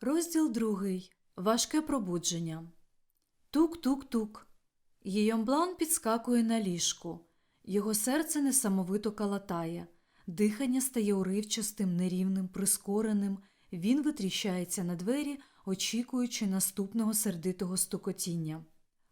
Розділ другий. Важке пробудження. Тук-тук-тук. Гійомблан підскакує на ліжку. Його серце несамовито калатає. Дихання стає уривчастим, нерівним, прискореним. Він витріщається на двері, очікуючи наступного сердитого стукотіння.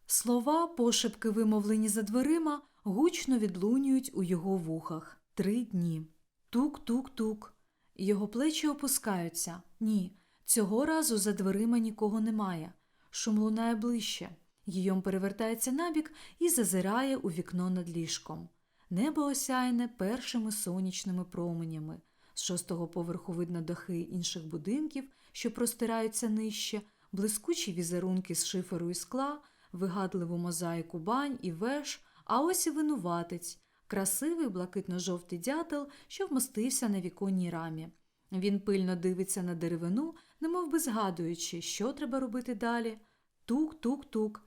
Слова, пошепки, вимовлені за дверима, гучно відлунюють у його вухах. Три дні. Тук-тук-тук. Його плечі опускаються. Ні, цього разу за дверима нікого немає. Шум лунає ближче. Гійом перевертається набік і зазирає у вікно над ліжком. Небо осяяне першими сонячними променями. З шостого поверху видно дахи інших будинків, що простираються нижче, блискучі візерунки з шиферу і скла, вигадливу мозаїку бань і веж, а ось і винуватець, красивий блакитно-жовтий дятел, що вмостився на віконній рамі. Він пильно дивиться на деревину, немов би згадуючи, що треба робити далі. Тук-тук-тук.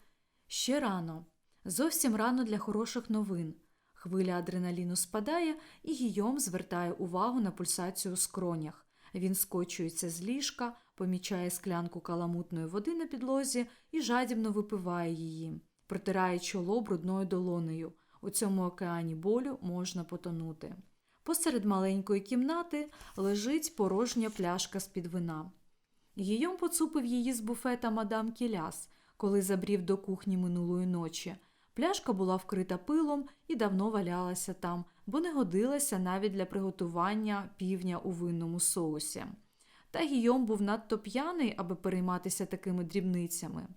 Ще рано. Зовсім рано для хороших новин. Хвиля адреналіну спадає, і Гійом звертає увагу на пульсацію у скронях. Він скочується з ліжка, помічає склянку каламутної води на підлозі і жадібно випиває її, протирає чоло брудною долонею. У цьому океані болю можна потонути. Посеред маленької кімнати лежить порожня пляшка з-під вина. Гійом поцупив її з буфета мадам Кіляс, коли забрів до кухні минулої ночі. Пляшка була вкрита пилом і давно валялася там, бо не годилася навіть для приготування півня у винному соусі. Та Гійом був надто п'яний, аби перейматися такими дрібницями.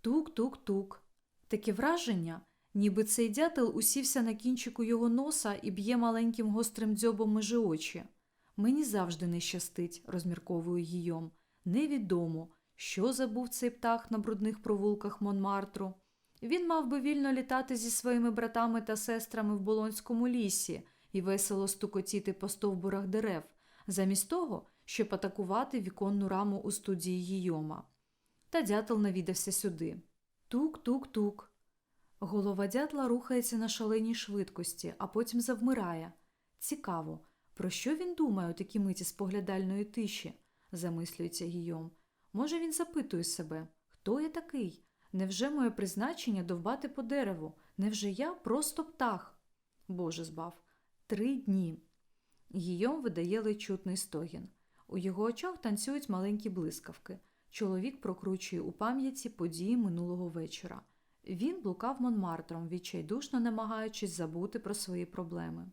Тук-тук-тук. Таке враження, ніби цей дятел усівся на кінчику його носа і б'є маленьким гострим дзьобом межи очі. Мені завжди не щастить, розмірковує Гійом. Невідомо, що забув цей птах на брудних провулках Монмартру. Він мав би вільно літати зі своїми братами та сестрами в Болонському лісі і весело стукотіти по стовбурах дерев, замість того, щоб атакувати віконну раму у студії Гійома. Та дятел навідався сюди. Тук-тук-тук. Голова дятла рухається на шаленій швидкості, а потім завмирає. Цікаво, про що він думає у такій миті споглядальної тиші, замислюється Гійом. Може, він запитує себе, хто я такий? Невже моє призначення довбати по дереву? Невже я просто птах? Боже збав. Три дні. Гійом видає ледь чутний стогін. У його очах танцюють маленькі блискавки. Чоловік прокручує у пам'яті події минулого вечора. Він блукав Монмартром, відчайдушно намагаючись забути про свої проблеми.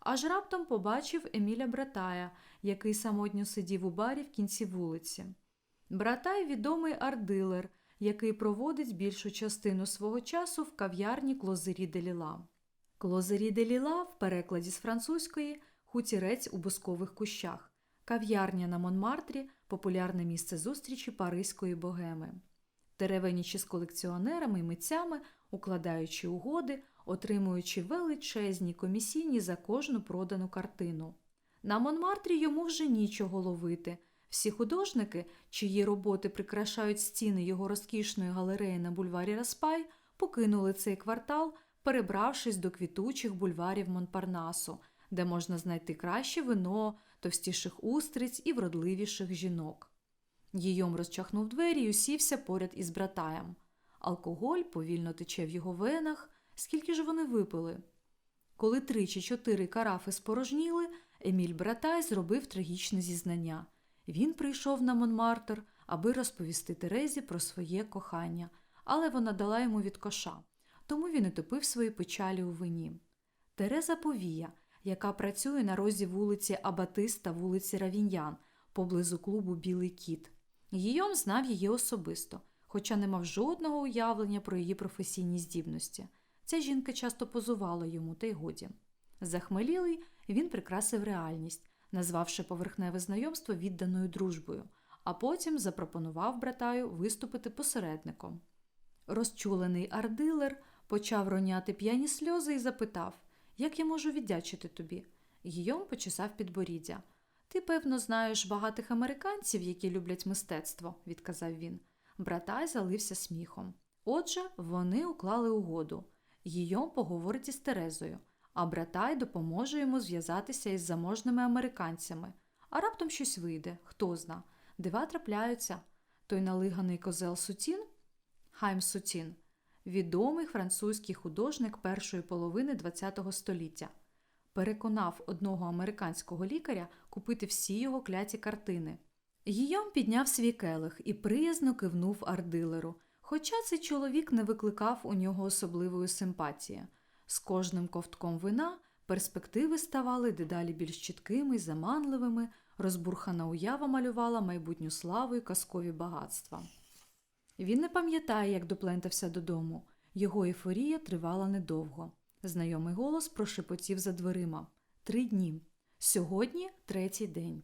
Аж раптом побачив Еміля Братая, який самотньо сидів у барі в кінці вулиці. Братай відомий ардилер, який проводить більшу частину свого часу в кав'ярні Клозері де Ліла. Клозері де в перекладі з французької хутірець у бускових кущах, кав'ярня на Монмартрі популярне місце зустрічі паризької богеми. Теревенічі з колекціонерами і митцями, укладаючи угоди, отримуючи величезні комісійні за кожну продану картину. На Монмартрі йому вже нічого ловити. Всі художники, чиї роботи прикрашають стіни його розкішної галереї на бульварі Распай, покинули цей квартал, перебравшись до квітучих бульварів Монпарнасу, де можна знайти краще вино, товстіших устриць і вродливіших жінок. Гійом розчахнув двері і усівся поряд із братаєм. Алкоголь повільно тече в його венах, скільки ж вони випили. Коли три чи чотири карафи спорожніли, Еміль Братай зробив трагічне зізнання. Він прийшов на Монмартр, аби розповісти Терезі про своє кохання, але вона дала йому від коша, тому він і топив свої печалі у вині. Тереза Повія, яка працює на розі вулиці Абатис та вулиці Равіньян, поблизу клубу Білий кіт. Гійом знав її особисто, хоча не мав жодного уявлення про її професійні здібності. Ця жінка часто позувала йому, та й годі. Захмелілий, він прикрасив реальність, назвавши поверхневе знайомство відданою дружбою, а потім запропонував братаю виступити посередником. Розчулений ардилер почав роняти п'яні сльози і запитав, як я можу віддячити тобі. Гійом почесав підборіддя. Ти, певно, знаєш багатих американців, які люблять мистецтво, відказав він. Братай залився сміхом. Отже, вони уклали угоду. Гійом поговорить із Терезою, а братай допоможе йому зв'язатися із заможними американцями. А раптом щось вийде, хто зна. Дива трапляються. Той налиганий козел Сутін, Хайм Сутін, відомий французький художник першої половини ХХ століття, переконав одного американського лікаря купити всі його кляті картини. Гійом підняв свій келих і приязно кивнув ардилеру, хоча цей чоловік не викликав у нього особливої симпатії. З кожним ковтком вина перспективи ставали дедалі більш чіткими й заманливими, розбурхана уява малювала майбутню славу й казкові багатства. Він не пам'ятає, як доплентався додому. Його ейфорія тривала недовго. Знайомий голос прошепотів за дверима. Три дні. Сьогодні третій день.